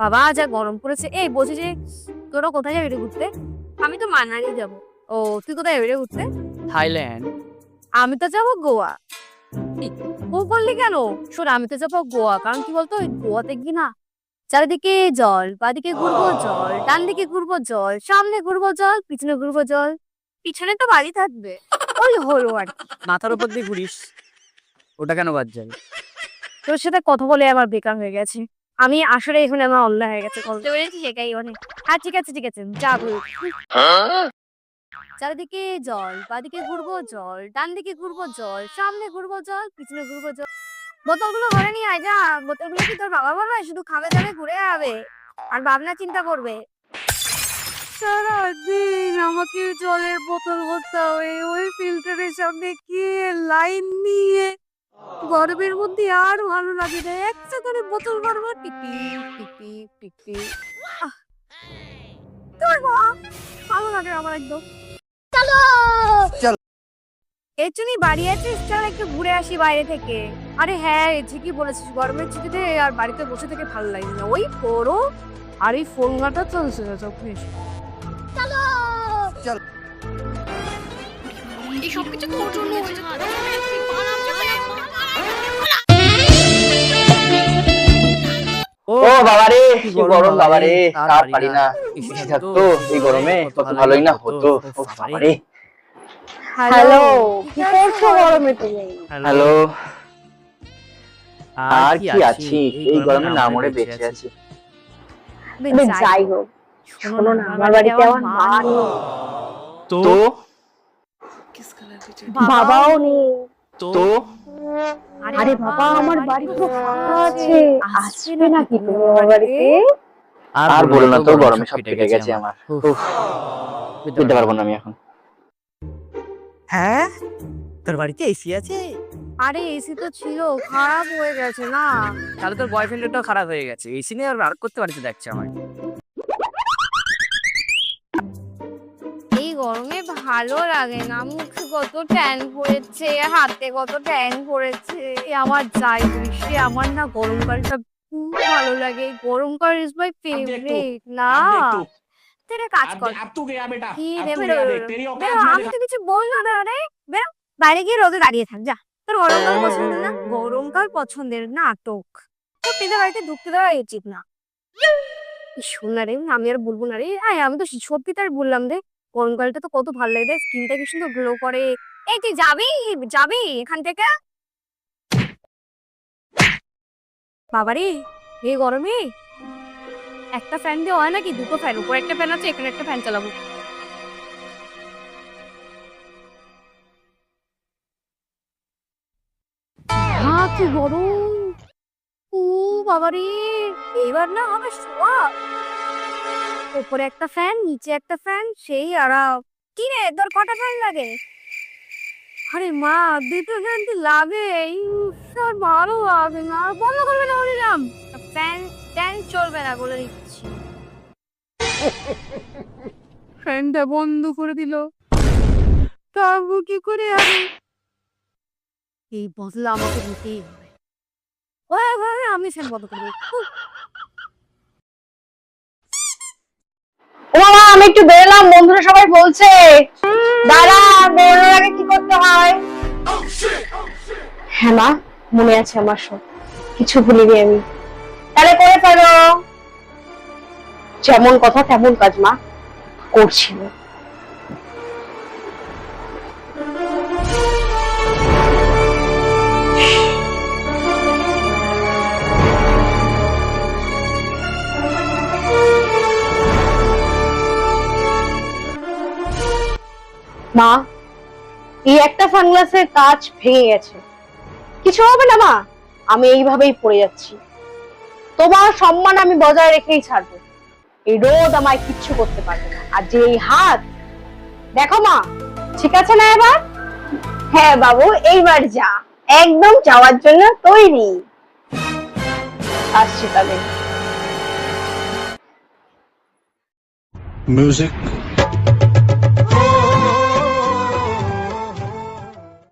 বাবা যা গরম পড়েছে। এই বলছি যে তোরা কোথায় যাবি রে ঘুরতে? আমি তো মানালি যাব। ও তুই কোথায় যাবি রে ঘুরতে? থাইল্যান্ড। আমি তো যাব গোয়া। ও বললি কেন? শোন আমি তো যাব গোয়া। কারণ কি বলতো ওই গোয়াতে কি না চারিদিকে জল বাদিকে ঘুরবো জল ডান দিকে ঘুরবো জল সামনে ঘুরবো জল পিছনে ঘুরবো জল। পিছনে তো বাড়ি থাকবে। ওই হলো আর মাথার উপর দিয়ে ঘুরিস ওটা কেন বাদ যাবে তোর সাথে কথা বলে আমার বেকার হয়ে গেছে। আমি আসলে এখন আমার অল্লা হয়ে গেছে বলতে পেরেছি সেটাই অনেক। হ্যাঁ ঠিক আছে ঠিক আছে যা বল। চারিদিকে জল বাদিকে ঘুরবো জল ডান দিকে ঘুরবো জল সামনে ঘুরবো জল পিছনে ঘুরবো জল। বোতলগুলো ঘরে নিয়ে আয় যা। বোতলগুলো কি তোর বাবা বাবা শুধু খাবে দাবে ঘুরে যাবে আর ভাবনা চিন্তা করবে। সারাদিন আমাকে জলের বোতল ভরতে হবে ওই ফিল্টারের সামনে গিয়ে লাইন নিয়ে গরমের মধ্যে আর ভালো লাগে না। একটা করে বোতল টিপি টিপি টিপি তোর ভালো লাগে আমার একদম। চলো! চলো। এর জন্যই বাড়ি আছিস চল একটু ঘুরে আসি বাইরে থেকে। আরে হ্যাঁ ঠিকই বলেছিস গরমের ছুটিতে আর বাড়িতে বসে থেকে ভালো লাগে না। ওই পড়ো। আর এই ফোন ঘাটা চলছে সব কিছু চলো! চল। এই সব কিছু তোর জন্য কি কি গরম বাবা রে আর পারি না। থাকতো, এই গরমে কত ভালোই না হতো। বাবা রে হ্যালো কি করছ গরমে তুমি? হ্যালো আর কি আছি? এই গরমে না মরে বেঁচে আছি। যাই হোক শোনো না আমার বাড়িতে আমার মা নেই। তো? তো? বাবাও নেই। তো? আরে বাবা আমার বাড়ি তো ফাঁকা আছে। আসবে নাকি তুমি আমার বাড়িতে? আর বলো না তো গরমে সব গেছে আমার। উফ, উফ, যেতে পারব না আমি এখন। হ্যাঁ? তোর বাড়িতে এসি আছে? আরে এসি তো ছিল খারাপ হয়ে গেছে না। তাহলে তোর বয়ফ্রেন্ডটাও খারাপ হয়ে গেছে। এসি নিয়ে আর আর করতে পারছে দেখছে আমার ভালো লাগে না। মুখে কত ট্যান পড়েছে হাতে কত ট্যান পড়েছে আমার যাই বৃষ্টি আমার না গরমকালটা খুব ভালো লাগে। গরমকাল ইজ মাই ফেভারিট না। তেরা কাজ কর। কি রে আমি তো কিছু বলল না রে। বেরো বাইরে গিয়ে রোদে দাঁড়িয়ে থাক যা। তোর গরমকাল পছন্দ না? গরমকাল পছন্দের নাটক। তো পেলে বাড়িতে ঢুকতে দেওয়া উচিত না। শোনা রে আমি আর বলব না রে। আমি তো সত্যি তার বললাম রে। গরমকালটা তো কত ভালো লাগে স্কিনটা কি সুন্দর গ্লো করে। এই তুই যাবি? যাবি এখান থেকে? বাবারে, এই গরমে? একটা ফ্যান দিয়ে হয় নাকি? দুটো ফ্যান উপরে একটা ফ্যান আছে, এখানে একটা ফ্যান চালাবো। কি গরম! ও বাবারে, এবার না শোয়া। উপরে একটা ফ্যান নিচে একটা ফ্যান সেই আরাম কি রে তোর কটা ফ্যান লাগে? আরে মা দুটো ফ্যান তো লাগে স্যার ভালো লাগে না আর বন্ধ করবে না বলিলাম ফ্যান ফ্যান চলবে না বলে দিচ্ছি। ফ্যানটা বন্ধ করে দিল। তারপর কি করে হবে এই বদলা আমাকে নিতেই হবে। ওই আমি ফ্যান বন্ধ করে দেবো উহ, মামা আমি একটু বেরোলাম, বন্ধুরা সবাই বলছে। দাঁড়া, বেরোনোর আগে কি করতে হয়? হ্যাঁ মা, মনে আছে আমার সব। কিছু ভুলিনি আমি। তাহলে করে ফেলো। যেমন কথা, তেমন কাজ মা করছিল মা, এই একটা সানগ্লাসের কাঁচ ভেঙে গেছে। কিছু হবে না, মা? আমি এইভাবেই পড়ে যাচ্ছি। তোমার সম্মান আমি বজায় রেখেই ছাড়বো। এই রোদ আমায় কিচ্ছু করতে পারবে না। আর যে এই হাত, দেখো মা, ঠিক আছে না এবার? হ্যাঁ বাবু, এইবার যা। একদম যাওয়ার জন্য তৈরি। আসছি তাহলে। Music.